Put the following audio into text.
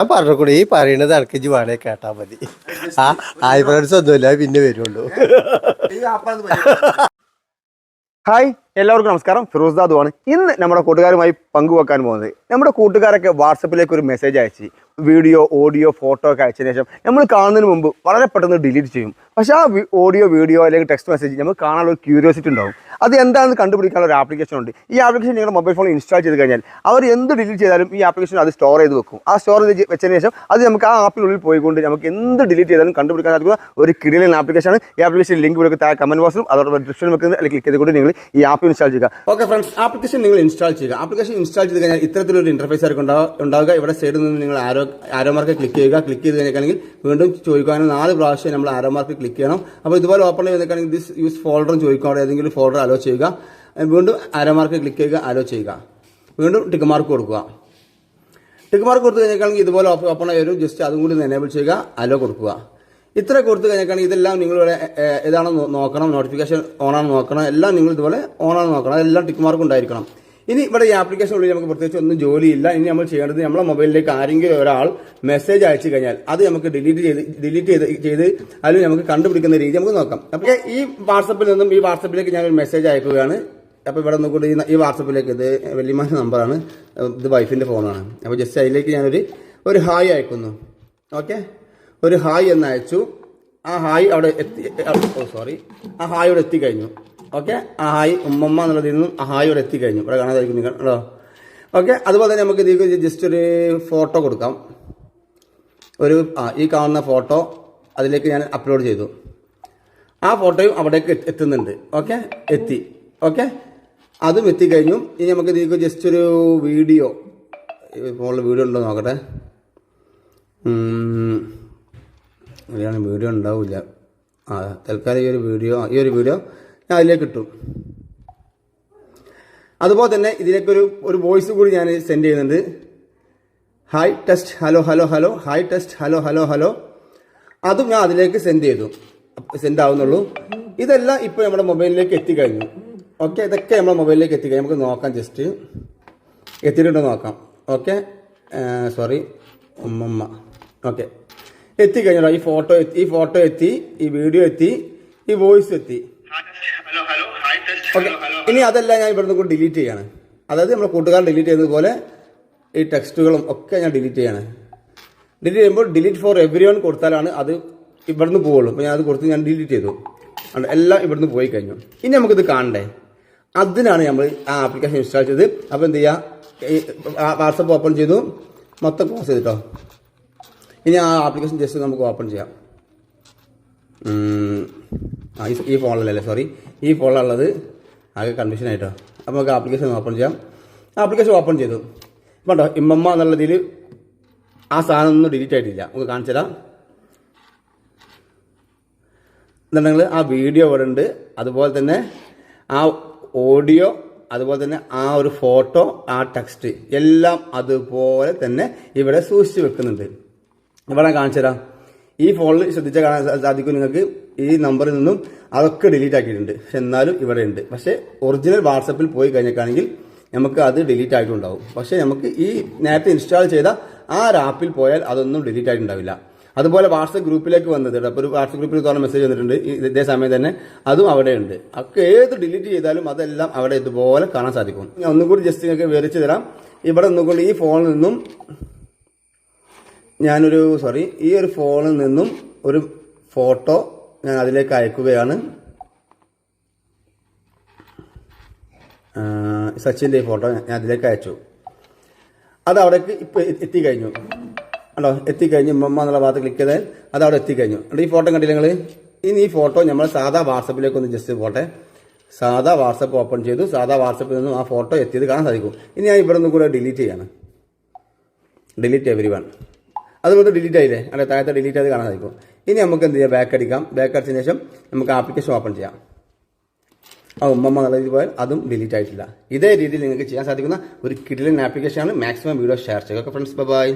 ഞാൻ പറഞ്ഞു കൂടെ ഈ പറയണത് അനക്ക് വേണേ കേട്ടാ മതി. ആ ആയി ഫ്രണ്ട്സ് ഒന്നുമില്ല പിന്നെ വരുള്ളൂ. ഹായ്. എല്ലാവർക്കും നമസ്കാരം. ഫിറോസ് ദാദു ആണ് ഇന്ന് നമ്മുടെ കൂട്ടുകാരുമായി പങ്കുവെക്കാൻ പോകുന്നത് നമ്മുടെ കൂട്ടുകാരൊക്കെ വാട്സപ്പിലേക്ക് ഒരു മെസ്സേജ് അയച്ച് വീഡിയോ ഓഡിയോ ഫോട്ടോ ഒക്കെ അയച്ചതിന് ശേഷം നമ്മൾ കാണുന്നതിന് മുമ്പ് വളരെ പെട്ടെന്ന് ഡിലീറ്റ് ചെയ്യും. പക്ഷേ ആ ഓഡിയോ വീഡിയോ അല്ലെങ്കിൽ ടെക്സ്റ്റ് മെസ്സേജ് നമുക്ക് കാണാനുള്ള ഒരു ക്യൂരിയോസിറ്റി ഉണ്ടാവും. അത് എന്താണെന്ന് കണ്ടുപിടിക്കാനുള്ള ഒരു ആപ്ലിക്കേഷൻ ഉണ്ട്. ഈ ആപ്ലിക്കേഷൻ നിങ്ങളുടെ മൊബൈൽ ഫോണിൽ ഇൻസ്റ്റാൾ ചെയ്ത് കഴിഞ്ഞാൽ അവർ എന്ത് ഡിലീറ്റ് ചെയ്താലും ഈ ആപ്ലിക്കേഷൻ അത് സ്റ്റോർ ചെയ്ത് വെക്കും. ആ സ്റ്റോർ ചെയ്ത് വെച്ചതിന് ശേഷം അത് നമുക്ക് ആ ആപ്പിനുള്ളിൽ പോയിക്കൊണ്ട് നമുക്ക് എന്ത് ഡിലീറ്റ് ചെയ്താലും കണ്ടുപിടിക്കാൻ സാധിക്കുന്ന ഒരു കിടിലൻ ആപ്ലിക്കേഷനാണ് ഈ ആപ്ലിക്കേഷൻ ലിങ്ക് കൊടുക്കുക കമന്റ് ബോക്സിലും അതോടൊപ്പം ഡിസ്ക്രിപ്ഷൻ വെക്കുന്നത് ക്ലിക്ക് ചെയ്തുകൊണ്ട് നിങ്ങൾ ഈ ആപ്പ് ഇൻസ്റ്റാൾ ചെയ്യുക. ഓക്കെ ഫ്രണ്ട്സ് ആപ്ലിക്കേഷൻ നിങ്ങൾ ഇൻസ്റ്റാൾ ചെയ്യുക. ആപ്ലിക്കേഷൻ ഇൻസ്റ്റാൾ ചെയ്ത് കഴിഞ്ഞാൽ ഇത്തരത്തിലൊരു ഇന്റർഫേസ് ആയിരിക്കും ഉണ്ടാവുക ഇവിടെ സൈഡിൽ നിന്ന് നിങ്ങൾ ആരോ ആരോ മാർക്ക് ക്ലിക്ക് ചെയ്യുക. ക്ലിക്ക് ചെയ്ത് കഴിഞ്ഞാൽ വീണ്ടും ചോദിക്കുകയാണെങ്കിൽ നാല് പ്രാവശ്യം നമ്മൾ ആരോ മാർക്ക് ക്ലിക്ക് ചെയ്യണം. അപ്പോൾ ഇതുപോലെ ഓപ്പൺ ചെയ്തേക്കാണെങ്കിൽ ദിസ് യൂസ് ഫോൾഡറും ചോദിക്കും. അവിടെ ഏതെങ്കിലും ഫോൾഡർ അലോ ചെയ്യുക. വീണ്ടും ആരോ മാർക്ക് ക്ലിക്ക് ചെയ്യുക അലോ ചെയ്യുക. വീണ്ടും ടിക്ക് മാർക്ക് കൊടുക്കുക. ടിക്ക് മാർക്ക് കൊടുത്തു കഴിഞ്ഞാൽ ഇതുപോലെ ഓപ്പൺ ആയി വരും. ജസ്റ്റ് അതും കൂടി എനേബിൾ ചെയ്യുക അലോ കൊടുക്കുക. ഇത്ര കൊടുത്തു കഴിഞ്ഞാൽ ഇതെല്ലാം നിങ്ങളിവിടെ ഏതാണെന്ന് നോക്കണം നോട്ടിഫിക്കേഷൻ ഓണാണെന്ന് നോക്കണം എല്ലാം നിങ്ങൾ ഇതുപോലെ ഓണാണെന്ന് നോക്കണം അതെല്ലാം ടിക്ക് മാർക്ക് ഉണ്ടായിരിക്കണം. ഇനി ഇവിടെ ഈ ആപ്ലിക്കേഷൻ ഉള്ളിൽ നമുക്ക് പ്രത്യേകിച്ച് ഒന്നും ജോലിയില്ല. ഇനി നമ്മൾ ചെയ്യേണ്ടത് നമ്മളെ മൊബൈലിലേക്ക് ആരെങ്കിലും ഒരാൾ മെസ്സേജ് അയച്ചു കഴിഞ്ഞാൽ അത് നമുക്ക് ഡിലീറ്റ് ചെയ്ത് ഡിലീറ്റ് ചെയ്ത് ചെയ്ത് അതിൽ നമുക്ക് കണ്ടുപിടിക്കുന്ന രീതി നമുക്ക് നോക്കാം. അപ്പോൾ ഈ വാട്സപ്പിൽ നിന്നും ഈ വാട്സപ്പിലേക്ക് ഞാൻ ഒരു മെസ്സേജ് അയക്കുകയാണ്. അപ്പോൾ ഇവിടെ ഈ- ഈ വാട്സപ്പിലേക്ക് ഇത് വലിയമാന്റെ നമ്പറാണ് ഇത് വൈഫിന്റെ ഫോണാണ് അപ്പോൾ ജസ്റ്റ് അതിലേക്ക് ഞാനൊരു ഒരു ഹായ് അയക്കുന്നു. ഓക്കെ ഒരു ഹായ് എന്ന് അയച്ചു. ആ ഹായ് അവിടെ എത്തി ഓ സോറി ആ ഹായ് ഇവിടെ എത്തിക്കഴിഞ്ഞു ഓക്കെ ആ ഹായ് ഉമ്മമ്മ എന്നുള്ളതിൽ നിന്നും ആ ഹായ് ഇവിടെ എത്തിക്കഴിഞ്ഞു ഇവിടെ കാണാതായിരിക്കും നിങ്ങൾ കേട്ടോ? ഓക്കെ അതുപോലെ തന്നെ നമുക്ക് ഇതിലേക്ക് ജസ്റ്റ് ഒരു ഫോട്ടോ കൊടുക്കാം. ഒരു ആ ഈ കാണുന്ന ഫോട്ടോ അതിലേക്ക് ഞാൻ അപ്ലോഡ് ചെയ്തു. ആ ഫോട്ടോയും അവിടേക്ക് എത്തി- എത്തുന്നുണ്ട്. ഓക്കെ എത്തി. ഓക്കെ അതും എത്തിക്കഴിഞ്ഞു ഇനി നമുക്ക് ഇതിലേക്ക് ജസ്റ്റ് ഒരു വീഡിയോ ഫോണിൽ വീഡിയോ ഉണ്ടോ നോക്കട്ടെ. ഇതിലാണ് വീഡിയോ ഉണ്ടാവില്ല. ആ തൽക്കാലം ഈ ഒരു വീഡിയോ ഈ ഒരു വീഡിയോ ഞാൻ അതിലേക്ക് ഇട്ടു. അതുപോലെ തന്നെ ഇതിലേക്കൊരു ഒരു വോയിസ് കൂടി ഞാൻ സെൻഡ് ചെയ്യുന്നുണ്ട്. Hi test hello hello hello hi test hello hello hello അതും ഞാൻ അതിലേക്ക് സെൻഡ് ചെയ്തു. സെൻഡ് ആവുന്നുള്ളൂ. ഇതെല്ലാം ഇപ്പോൾ നമ്മുടെ മൊബൈലിലേക്ക് എത്തിക്കഴിഞ്ഞു. ഓക്കെ ഇതൊക്കെ നമ്മുടെ മൊബൈലിലേക്ക് എത്തിക്കഴിഞ്ഞു. നമുക്ക് നോക്കാം ജസ്റ്റ് എത്തിയിട്ടുണ്ടോ നോക്കാം. ഓക്കെ സോറി ഉമ്മമ്മ. ഓക്കെ എത്തിക്കഴിഞ്ഞോ ഈ ഫോട്ടോ എത്തി ഈ ഫോട്ടോ എത്തി ഈ വീഡിയോ എത്തി ഈ വോയിസ് എത്തി. ഓക്കെ ഇനി അതെല്ലാം ഞാൻ ഇവിടുന്ന് കൂടി ഡിലീറ്റ് ചെയ്യാണ്. അതായത് നമ്മൾ കൂട്ടുകാരൻ ഡിലീറ്റ് ചെയ്തതുപോലെ പോലെ ഈ ടെക്സ്റ്റുകളും ഒക്കെ ഞാൻ ഡിലീറ്റ് ചെയ്യാണ്. ഡിലീറ്റ് ചെയ്യുമ്പോൾ ഡിലീറ്റ് ഫോർ എവരി വൺ കൊടുത്താലാണ് അത് ഇവിടുന്ന് പോവുള്ളൂ. അപ്പോൾ ഞാൻ അത് കൊടുത്ത് ഞാൻ ഡിലീറ്റ് ചെയ്തു. എല്ലാം ഇവിടുന്ന് പോയി കഴിഞ്ഞു. ഇനി നമുക്കിത് കാണണ്ടേ? അതിനാണ് നമ്മൾ ആ ആപ്ലിക്കേഷൻ ഇൻസ്റ്റാൾ ചെയ്ത് അപ്പോൾ എന്ത് ചെയ്യുക വാട്സപ്പ് ഓപ്പൺ ചെയ്തു. മൊത്തം ക്ലോസ് ചെയ്തിട്ടോ ഇനി ആ ആപ്ലിക്കേഷൻ ജസ്റ്റ് നമുക്ക് ഓപ്പൺ ചെയ്യാം. ഈ- ഫോണിലല്ലേ സോറി ഈ ഫോണിലുള്ളത് ആകെ കൺഫ്യൂഷൻ ആയിട്ടോ. അപ്പോൾ നമുക്ക് ആപ്ലിക്കേഷൻ ഓപ്പൺ ചെയ്യാം. ആപ്ലിക്കേഷൻ ഓപ്പൺ ചെയ്തു. ഇപ്പം ഇമ്മമ്മ എന്നുള്ളതിൽ ആ സാധനം ഒന്നും ഡിലീറ്റ് ആയിട്ടില്ല. നമുക്ക് കാണിച്ചു തരാം. എന്നുണ്ടെങ്കിൽ ആ വീഡിയോ ഇവിടെ ഉണ്ട്. അതുപോലെ തന്നെ ആ ഓഡിയോ അതുപോലെ തന്നെ ആ ഒരു ഫോട്ടോ ആ ടെക്സ്റ്റ് എല്ലാം അതുപോലെ തന്നെ ഇവിടെ സൂക്ഷിച്ച് വെക്കുന്നുണ്ട്. ഇവിടെ കാണിച്ചു തരാം. ഈ ഫോണിൽ ശ്രദ്ധിച്ചാൽ കാണാൻ സാധിക്കും നിങ്ങൾക്ക്. ഈ നമ്പറിൽ നിന്നും അതൊക്കെ ഡിലീറ്റ് ആക്കിയിട്ടുണ്ട്. പക്ഷെ എന്നാലും ഇവിടെ ഉണ്ട്. പക്ഷേ ഒറിജിനൽ വാട്സപ്പിൽ പോയി കഴിഞ്ഞേക്കാണെങ്കിൽ നമുക്ക് അത് ഡിലീറ്റ് ആയിട്ടുണ്ടാവും. പക്ഷേ നമുക്ക് ഈ നേരത്തെ ഇൻസ്റ്റാൾ ചെയ്ത ആ ഒരു ആപ്പിൽ പോയാൽ അതൊന്നും ഡിലീറ്റ് ആയിട്ടുണ്ടാവില്ല. അതുപോലെ വാട്സപ്പ് ഗ്രൂപ്പിലേക്ക് വന്നത് അപ്പോൾ ഒരു വാട്സപ്പ് ഗ്രൂപ്പിൽ തോന്നുന്ന മെസ്സേജ് വന്നിട്ടുണ്ട് ഇതേ സമയം തന്നെ. അതും അവിടെ ഉണ്ട്. ഒക്കെ ഏത് ഡിലീറ്റ് ചെയ്താലും അതെല്ലാം അവിടെ ഇതുപോലെ കാണാൻ സാധിക്കും. ഞാൻ ഒന്നും കൂടി ജസ്റ്റ് നിങ്ങൾക്ക് വിവരിച്ചു തരാം. ഇവിടെ നിന്നുകൊണ്ട് ഈ ഫോണിൽ നിന്നും ഞാനൊരു സോറി ഈ ഒരു ഫോണിൽ നിന്നും ഒരു ഫോട്ടോ ഞാൻ അതിലേക്ക് അയക്കുകയാണ്. സച്ചിന്റെ ഈ ഫോട്ടോ ഞാൻ അതിലേക്ക് അയച്ചു. അത് അവിടേക്ക് ഇപ്പോൾ എത്തിക്കഴിഞ്ഞു. കണ്ടോ? എത്തിക്കഴിഞ്ഞു ഉമ്മ എന്നുള്ള ഭാഗത്ത് ക്ലിക്ക് ചെയ്താൽ അത് അവിടെ എത്തിക്കഴിഞ്ഞു. എന്നിട്ട് ഈ ഫോട്ടോ കണ്ടില്ല നിങ്ങൾ ഇനി ഈ ഫോട്ടോ നമ്മൾ സാധാ വാട്സപ്പിലേക്ക് ഒന്ന് ജസ്റ്റ് പോട്ടെ. സാധാ വാട്സപ്പ് ഓപ്പൺ ചെയ്തു. സാധാ വാട്സപ്പിൽ നിന്നും ആ ഫോട്ടോ എത്തിയത് കാണാൻ സാധിക്കും. ഇനി ഞാൻ ഇവിടെ നിന്ന് കൂടെ ഡിലീറ്റ് ചെയ്യാണ്. ഡിലീറ്റ് എവരി വൺ അതുകൊണ്ട് ഡിലീറ്റ് ആയില്ലേ? അല്ലെ താഴത്തെ ഡിലീറ്റ് ചെയ്ത് കാണാൻ സാധിക്കും. ഇനി നമുക്ക് എന്ത് ചെയ്യാം? ബാക്ക് അടിക്കാം. ബാക്ക് അടിച്ചതിന് ശേഷം നമുക്ക് ആപ്ലിക്കേഷൻ ഓപ്പൺ ചെയ്യാം. ആ ഉമ്മമ്മ എന്നുള്ള രീതിയിൽ പോയാൽ അതും ഡിലീറ്റ് ആയിട്ടില്ല. ഇതേ രീതിയിൽ നിങ്ങൾക്ക് ചെയ്യാൻ സാധിക്കുന്ന ഒരു കിഡിലൻ ആപ്ലിക്കേഷനാണ് മാക്സിമം വീഡിയോ ഷെയർ ചെയ്യുക. Okay friends bye